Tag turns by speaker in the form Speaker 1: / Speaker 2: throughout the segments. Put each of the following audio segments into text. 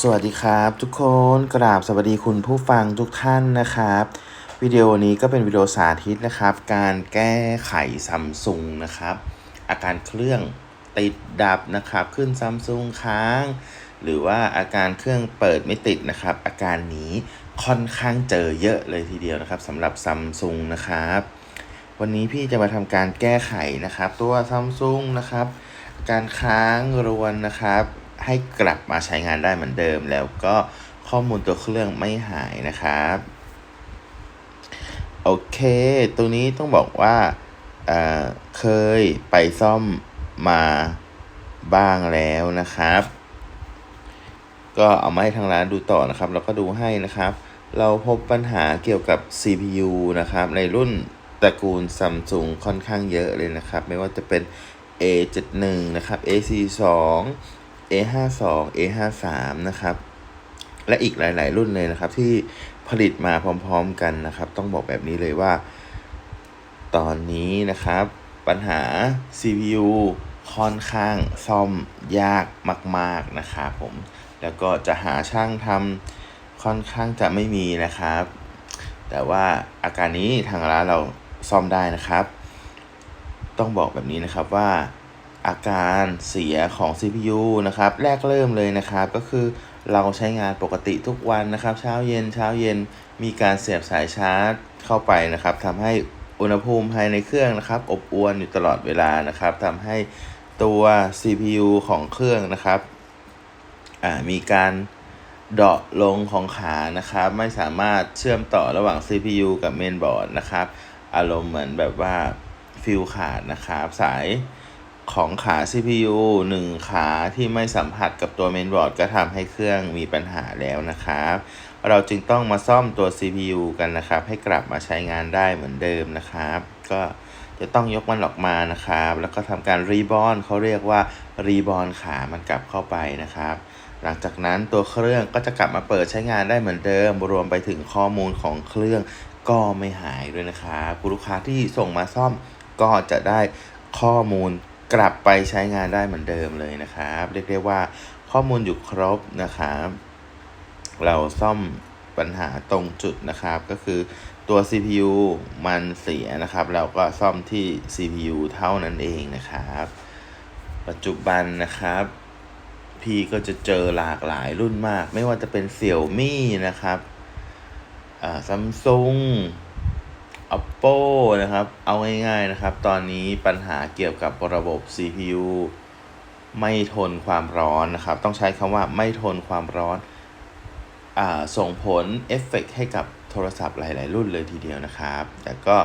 Speaker 1: สวัสดีครับ ทุกคนกราบสวัสดีคุณผู้ฟังทุกท่านนะครับ วิดีโอนี้ก็เป็นวิดีโอสาธิตนะครับ การแก้ไขซัมซุงนะครับ อาการเครื่องติดดับนะครับ ขึ้นซัมซุงค้าง หรือว่าอาการเครื่องเปิดไม่ติดนะครับ อาการนี้ค่อนข้างเจอเยอะเลยทีเดียวนะครับสำหรับซัมซุงนะครับ วันนี้พี่จะมาทำการแก้ไขนะครับ ตัวซัมซุงนะครับ การค้างรวนนะครับ ให้กลับมาใช้งานได้เหมือนเดิม แล้วก็ข้อมูลตัวเครื่องไม่หายนะครับโอเค ตัวนี้ต้องบอกว่าเเคยไปซ่อมมาบ้างแล้วนะครับ ก็เอามาให้ทางร้านดูต่อนะครับ แล้วก็ดูให้นะครับ เราพบปัญหาเกี่ยวกับ CPU นะครับ ในรุ่นตระกูลซัมซุงค่อนข้างเยอะเลยนะครับ ไม่ว่าจะเป็น A71 นะครับ A42 A52 A53 นะครับ และอีกหลาย ๆ รุ่นเลยนะครับ ที่ผลิตมาพร้อม ๆ กันนะครับ ต้องบอกแบบนี้เลยว่า ตอนนี้นะครับ ปัญหา CPU ค่อนข้างซ่อมยากมาก ๆ นะครับผม แล้วก็จะหาช่างทำค่อนข้างจะไม่มีนะครับ แต่ว่าอาการนี้ทางร้านเราซ่อมได้นะครับ ต้องบอกแบบนี้นะครับว่า อาการเสียของ CPU นะครับ แรกเริ่มเลยนะครับ ก็คือเราใช้งานปกติทุกวันนะครับ เช้าเย็นเช้าเย็นมีการเสียบสายชาร์จเข้าไปนะครับทำให้อุณหภูมิภายในเครื่องนะครับ อบอวนอยู่ตลอดเวลานะครับทำให้ตัว CPU ของเครื่องนะครับมีการเดาะลงของขานะครับ ไม่สามารถเชื่อมต่อระหว่าง CPU กับเมนบอร์ดนะครับ อารมณ์เหมือนแบบว่าฟิลขาดนะครับ สาย ของขา CPU 1 ขาที่ไม่สัมผัสกับตัวเมนบอร์ดก็ทำให้เครื่องมีปัญหาแล้วนะครับ เราจึงต้องมาซ่อมตัว CPU กันนะครับ ให้กลับมาใช้งานได้เหมือนเดิมนะครับ ก็จะต้องยกมันออกมานะครับ แล้วก็ทำการรีบอนเขาเรียกว่ารีบอนขามันกลับเข้าไปนะครับ หลังจากนั้นตัวเครื่องก็จะกลับมาเปิดใช้งานได้เหมือนเดิม รวมไปถึงข้อมูลของเครื่องก็ไม่หายด้วยนะครับผู้ลูกค้าที่ส่งมาซ่อมก็จะได้ข้อมูล กลับไปใช้งานได้เหมือนเดิมเลยนะครับ เรียกได้ว่าข้อมูลอยู่ครบนะครับ เราซ่อมปัญหาตรงจุดนะครับ ก็คือตัว CPU มันเสียนะครับ เราก็ซ่อมที่ CPU เท่านั้นเองนะครับ ปัจจุบันนะครับพี่ก็จะเจอหลากหลายรุ่นมาก ไม่ว่าจะเป็นเสี่ยวมี่นะครับอ่าซัมซุง oppo นะครับ เอาง่ายๆนะครับ ตอนนี้ปัญหาเกี่ยวกับระบบ CPU ไม่ทนความร้อนนะครับ ต้องใช้คำว่าไม่ทนความร้อนอ่าส่งผลเอฟเฟกให้กับโทรศัพท์หลาย ๆ รุ่นเลยทีเดียวนะครับ แต่ก็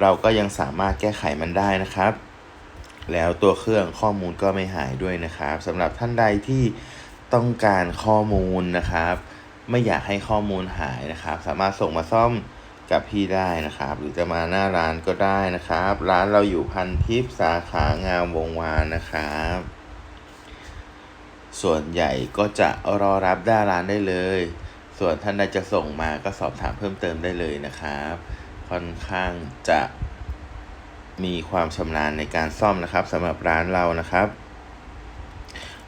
Speaker 1: เราก็ยังสามารถแก้ไขมันได้นะครับ แล้วตัวเครื่องข้อมูลก็ไม่หายด้วยนะครับสำหรับท่านใดที่ต้องการข้อมูลนะครับ ไม่อยากให้ข้อมูลหายนะครับ สามารถส่งมาซ่อม กับพี่ได้นะครับ หรือจะมาหน้าร้านก็ได้นะครับ ร้านเราอยู่พันทิพย์สาขางามวงวานนะครับ ส่วนใหญ่ก็จะรอรับด้าร้านได้เลย ส่วนท่านใดจะส่งมาก็สอบถามเพิ่มเติมได้เลยนะครับ ค่อนข้างจะมีความชำนาญในการซ่อมนะครับสำหรับร้านเรานะครับ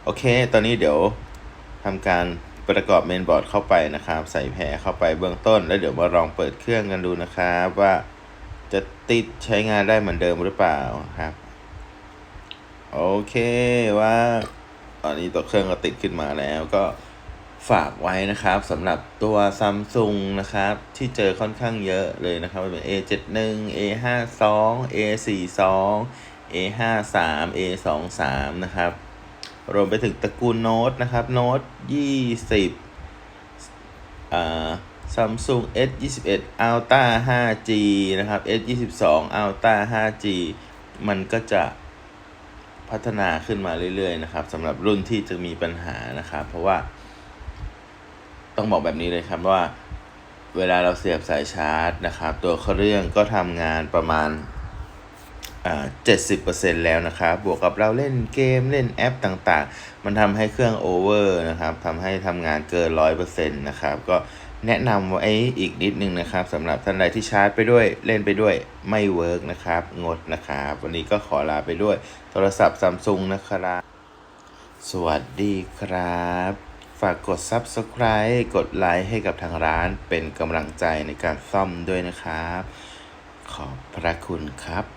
Speaker 1: โอเค ตอนนี้เดี๋ยวทำการ ประกอบเมนบอร์ดเข้าไปนะครับ ใส่แผรเข้าไปเบื้องต้น แล้วเดี๋ยวมาลองเปิดเครื่องกันดูนะครับว่าจะติดใช้งานได้เหมือนเดิมหรือเปล่าครับ โอเคว่าตอนนี้ตัวเครื่องก็ติดขึ้นมาแล้วก็ฝากไว้นะครับสำหรับตัวซัมซุงนะครับ ที่เจอค่อนข้างเยอะเลยนะครับเป็น A71 A52 A42 A53 A23 นะครับ รวมไปถึงตระกูลโน้ตนะครับ โน้ต20อ่า Samsung S21 Ultra 5G นะครับ S22 Ultra 5G มันก็จะพัฒนาขึ้นมาเรื่อยๆนะครับสำหรับรุ่นที่จะมีปัญหานะครับ เพราะว่า ต้องบอกแบบนี้เลยครับว่า เวลาเราเสียบสายชาร์จนะครับ ตัวเครื่องก็ทำงานประมาณ เจ็ดสิบเปอร์เซ็นแล้วนะครับ บวกกับเราเล่นเกมเล่นแอปต่างๆ มันทำให้เครื่องโอเวอร์นะครับทำให้ทำงานเกินร้อยเปอร์เซ็นต์นะครับ ก็แนะนำไว้อีกนิดนึงนะครับสำหรับท่านใดที่ชาร์จไปด้วยเล่นไปด้วยไม่เวิร์กนะครับ งดนะครับ วันนี้ก็ขอลาไปด้วย โทรศัพท์ซัมซุงนะครับ สวัสดีครับ ฝากกด Subscribe กดไลค์ให้กับทางร้านเป็นกำลังใจในการซ่อมด้วยนะครับ ขอบพระคุณครับ